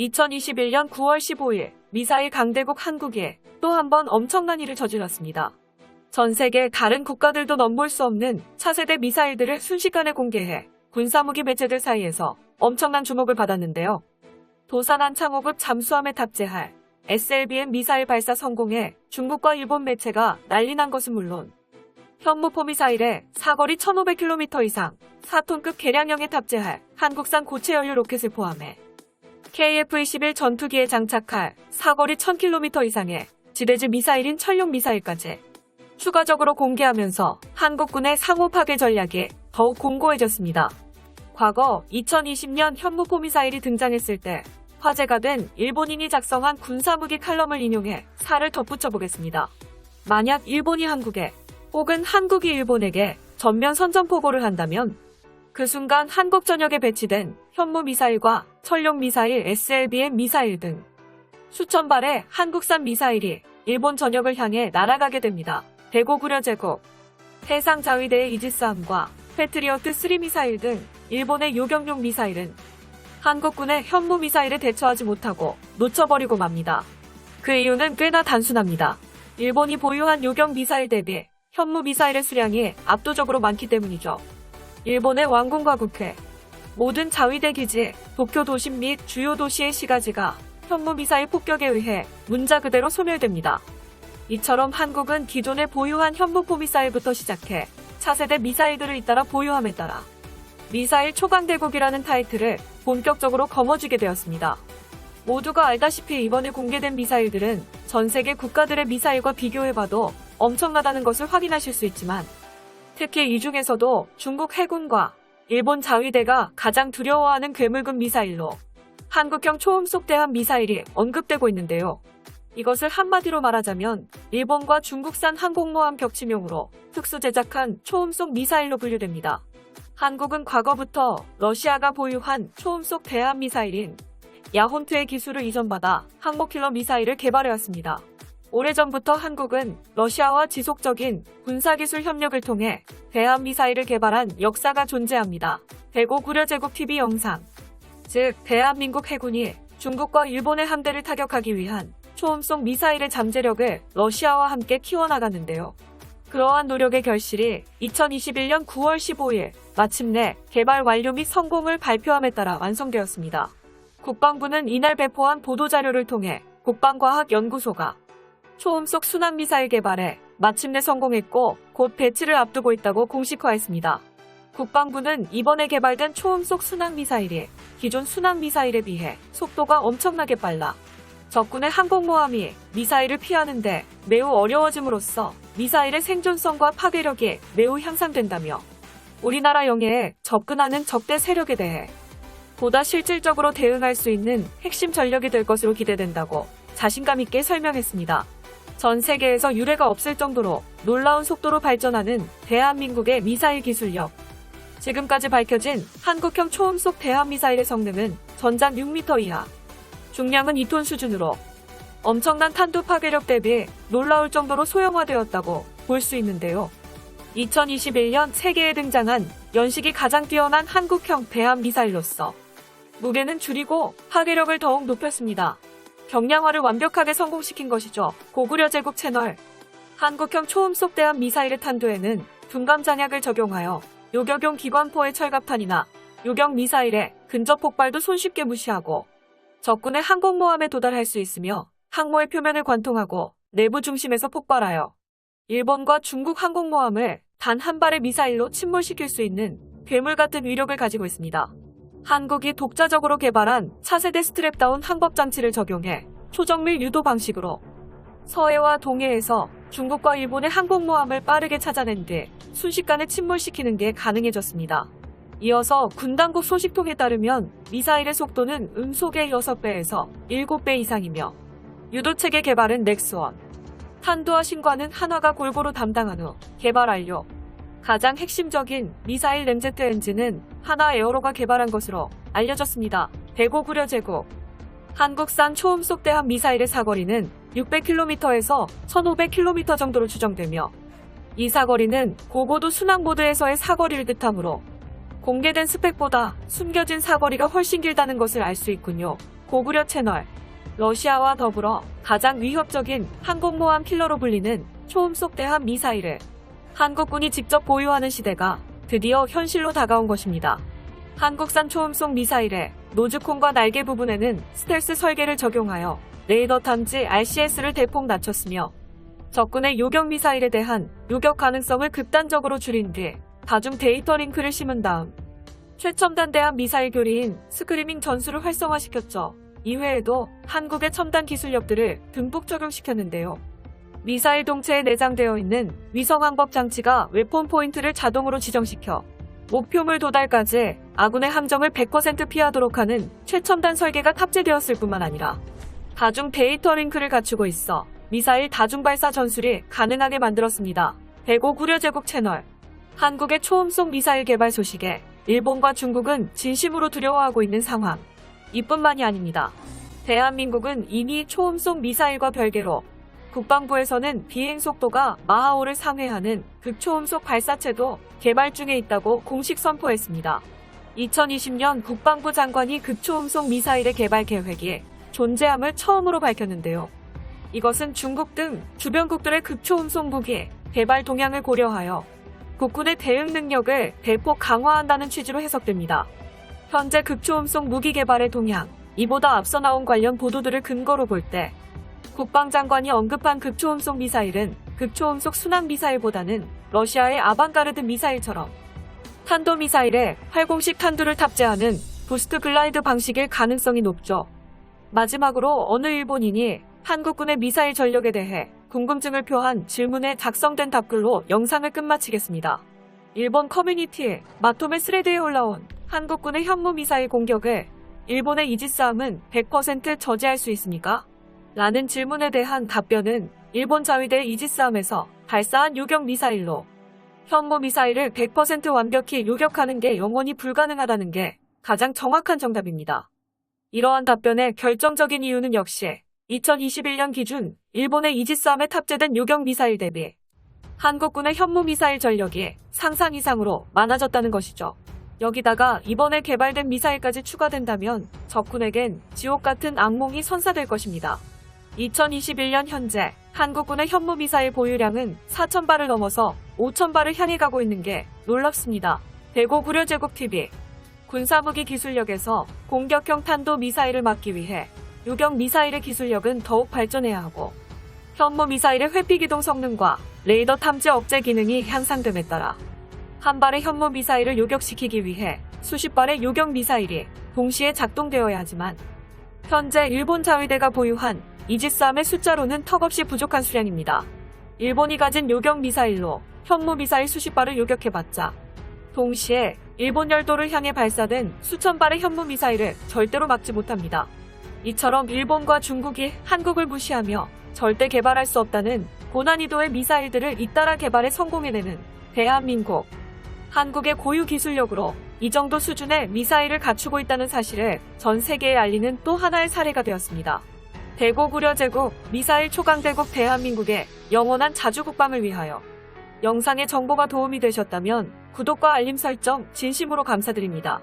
2021년 9월 15일 미사일 강대국 한국에 또한 번 엄청난 일을 저질렀습니다. 전 세계 다른 국가들도 넘볼 수 없는 차세대 미사일들을 순식간에 공개해 군사무기 매체들 사이에서 엄청난 주목을 받았는데요. 도산한 창호급 잠수함에 탑재할 SLBM 미사일 발사 성공에 중국과 일본 매체가 난리 난 것은 물론 현무포 미사일에 사거리 1500km 이상 4톤급 개량형에 탑재할 한국산 고체 연료 로켓을 포함해 KF-21 전투기에 장착할 사거리 1000km 이상의 지대지 미사일인 천룡 미사일까지 추가적으로 공개하면서 한국군의 상호 파괴 전략이 더욱 공고해졌습니다. 과거 2020년 현무포 미사일이 등장했을 때 화제가 된 일본인이 작성한 군사무기 칼럼을 인용해 살을 덧붙여 보겠습니다. 만약 일본이 한국에 혹은 한국이 일본에게 전면 선전포고를 한다면 그 순간 한국 전역에 배치된 현무 미사일과 천룡 미사일, SLBM 미사일 등 수천 발의 한국산 미사일이 일본 전역을 향해 날아가게 됩니다. 대고 구려 제국, 해상 자위대의 이지스함과 패트리어트 3 미사일 등 일본의 요격용 미사일은 한국군의 현무 미사일에 대처하지 못하고 놓쳐버리고 맙니다. 그 이유는 꽤나 단순합니다. 일본이 보유한 요격 미사일 대비 현무 미사일의 수량이 압도적으로 많기 때문이죠. 일본의 왕궁과 국회, 모든 자위대 기지, 도쿄 도심 및 주요 도시의 시가지가 현무 미사일 폭격에 의해 문자 그대로 소멸됩니다. 이처럼 한국은 기존에 보유한 현무포 미사일부터 시작해 차세대 미사일들을 잇따라 보유함에 따라 미사일 초강대국이라는 타이틀을 본격적으로 거머쥐게 되었습니다. 모두가 알다시피 이번에 공개된 미사일들은 전 세계 국가들의 미사일과 비교해봐도 엄청나다는 것을 확인하실 수 있지만 특히 이 중에서도 중국 해군과 일본 자위대가 가장 두려워하는 괴물급 미사일로 한국형 초음속 대함 미사일이 언급되고 있는데요. 이것을 한마디로 말하자면 일본과 중국산 항공모함 격침용으로 특수 제작한 초음속 미사일로 분류됩니다. 한국은 과거부터 러시아가 보유한 초음속 대함 미사일인 야혼트의 기술을 이전받아 항모킬러 미사일을 개발해왔습니다. 오래전부터 한국은 러시아와 지속적인 군사기술 협력을 통해 대함 미사일을 개발한 역사가 존재합니다. 대고 구려제국 TV 영상 즉 대한민국 해군이 중국과 일본의 함대를 타격하기 위한 초음속 미사일의 잠재력을 러시아와 함께 키워나가는데요. 그러한 노력의 결실이 2021년 9월 15일 마침내 개발 완료 및 성공을 발표함에 따라 완성되었습니다. 국방부는 이날 배포한 보도자료를 통해 국방과학연구소가 초음속 순항미사일 개발에 마침내 성공했고 곧 배치를 앞두고 있다고 공식화했습니다. 국방부는 이번에 개발된 초음속 순항미사일이 기존 순항미사일에 비해 속도가 엄청나게 빨라 적군의 항공모함이 미사일을 피하는데 매우 어려워짐으로써 미사일의 생존성과 파괴력이 매우 향상된다며 우리나라 영해에 접근하는 적대 세력에 대해 보다 실질적으로 대응할 수 있는 핵심 전력이 될 것으로 기대된다고 자신감 있게 설명했습니다. 전 세계에서 유례가 없을 정도로 놀라운 속도로 발전하는 대한민국의 미사일 기술력. 지금까지 밝혀진 한국형 초음속 대함 미사일의 성능은 전장 6m 이하, 중량은 2톤 수준으로 엄청난 탄도 파괴력 대비 놀라울 정도로 소형화되었다고 볼 수 있는데요. 2021년 세계에 등장한 연식이 가장 뛰어난 한국형 대함 미사일로서 무게는 줄이고 파괴력을 더욱 높였습니다. 경량화를 완벽하게 성공시킨 것이죠. 고구려 제국 채널 한국형 초음속 대함 미사일의 탄도에는 둔감 장약을 적용하여 요격용 기관포의 철갑탄이나 요격 미사일의 근접 폭발도 손쉽게 무시하고 적군의 항공모함에 도달할 수 있으며 항모의 표면을 관통하고 내부 중심에서 폭발하여 일본과 중국 항공모함을 단 한 발의 미사일로 침몰시킬 수 있는 괴물 같은 위력을 가지고 있습니다. 한국이 독자적으로 개발한 차세대 스트랩다운 항법 장치를 적용해 초정밀 유도 방식으로 서해와 동해에서 중국과 일본의 항공모함을 빠르게 찾아낸 뒤 순식간에 침몰시키는 게 가능해졌습니다. 이어서 군 당국 소식통에 따르면 미사일의 속도는 음속의 6배에서 7배 이상이며 유도체계 개발은 넥스원, 탄두와 신관은 한화가 골고루 담당한 후 개발 완료. 가장 핵심적인 미사일 램제트 엔진은 하나 에어로가 개발한 것으로 알려졌습니다. 대고 구려 제국 한국산 초음속 대함 미사일의 사거리는 600km에서 1500km 정도로 추정되며 이 사거리는 고고도 순항 모드에서의 사거리를 뜻하므로 공개된 스펙보다 숨겨진 사거리가 훨씬 길다는 것을 알 수 있군요. 고구려 채널. 러시아와 더불어 가장 위협적인 항공모함 킬러로 불리는 초음속 대함 미사일을 한국군이 직접 보유하는 시대가 드디어 현실로 다가온 것입니다. 한국산 초음속 미사일의 노즈콘과 날개 부분에는 스텔스 설계를 적용하여 레이더 탐지 RCS를 대폭 낮췄으며 적군의 요격 미사일에 대한 요격 가능성을 극단적으로 줄인 뒤 다중 데이터 링크를 심은 다음 최첨단 대한 미사일 교리인 스크리밍 전술을 활성화시켰죠. 이외에도 한국의 첨단 기술력들을 듬뿍 적용시켰는데요. 미사일 동체에 내장되어 있는 위성 항법 장치가 웨폰 포인트를 자동으로 지정시켜 목표물 도달까지 아군의 함정을 100% 피하도록 하는 최첨단 설계가 탑재되었을 뿐만 아니라 다중 데이터 링크를 갖추고 있어 미사일 다중 발사 전술이 가능하게 만들었습니다. 105 제국 채널 한국의 초음속 미사일 개발 소식에 일본과 중국은 진심으로 두려워하고 있는 상황. 이뿐만이 아닙니다. 대한민국은 이미 초음속 미사일과 별개로 국방부에서는 비행 속도가 마하오를 상회하는 극초음속 발사체도 개발 중에 있다고 공식 선포했습니다. 2020년 국방부 장관이 극초음속 미사일의 개발 계획이 존재함을 처음으로 밝혔는데요. 이것은 중국 등 주변국들의 극초음속 무기 개발 동향을 고려하여 국군의 대응 능력을 대폭 강화한다는 취지로 해석됩니다. 현재 극초음속 무기 개발의 동향, 이보다 앞서 나온 관련 보도들을 근거로 볼 때 국방장관이 언급한 극초음속 미사일은 극초음속 순항 미사일보다는 러시아의 아방가르드 미사일처럼 탄도미사일에 활공식 탄두를 탑재하는 부스트 글라이드 방식일 가능성이 높죠. 마지막으로 어느 일본인이 한국군의 미사일 전력에 대해 궁금증을 표한 질문에 작성된 답글로 영상을 끝마치겠습니다. 일본 커뮤니티에 마토메 스레드에 올라온 한국군의 현무 미사일 공격을 일본의 이지스함은 100% 저지할 수 있습니까? 라는 질문에 대한 답변은 일본 자위대 이지스함에서 발사한 요격 미사일로 현무 미사일을 100% 완벽히 요격하는 게 영원히 불가능하다는 게 가장 정확한 정답입니다. 이러한 답변의 결정적인 이유는 역시 2021년 기준 일본의 이지스함에 탑재된 요격 미사일 대비 한국군의 현무 미사일 전력이 상상 이상으로 많아졌다는 것이죠. 여기다가 이번에 개발된 미사일까지 추가된다면 적군에겐 지옥 같은 악몽이 선사될 것입니다. 2021년 현재 한국군의 현무 미사일 보유량은 4,000발을 넘어서 5,000발을 향해 가고 있는 게 놀랍습니다. 대고 구려제국 TV 군사무기 기술력에서 공격형 탄도 미사일을 막기 위해 요격 미사일의 기술력은 더욱 발전해야 하고 현무 미사일의 회피 기동 성능과 레이더 탐지 억제 기능이 향상됨에 따라 한 발의 현무 미사일을 요격시키기 위해 수십 발의 요격 미사일이 동시에 작동되어야 하지만 현재 일본 자위대가 보유한 이지스함의 숫자로는 턱없이 부족한 수량입니다. 일본이 가진 요격 미사일로 현무 미사일 수십 발을 요격해봤자 동시에 일본 열도를 향해 발사된 수천 발의 현무 미사일을 절대로 막지 못합니다. 이처럼 일본과 중국이 한국을 무시하며 절대 개발할 수 없다는 고난이도의 미사일들을 잇따라 개발에 성공해내는 대한민국. 한국의 고유 기술력으로 이 정도 수준의 미사일을 갖추고 있다는 사실을 전 세계에 알리는 또 하나의 사례가 되었습니다. 대고 구려 제국 미사일 초강 대국 대한민국의 영원한 자주국방을 위하여 영상의 정보가 도움이 되셨다면 구독과 알림 설정 진심으로 감사드립니다.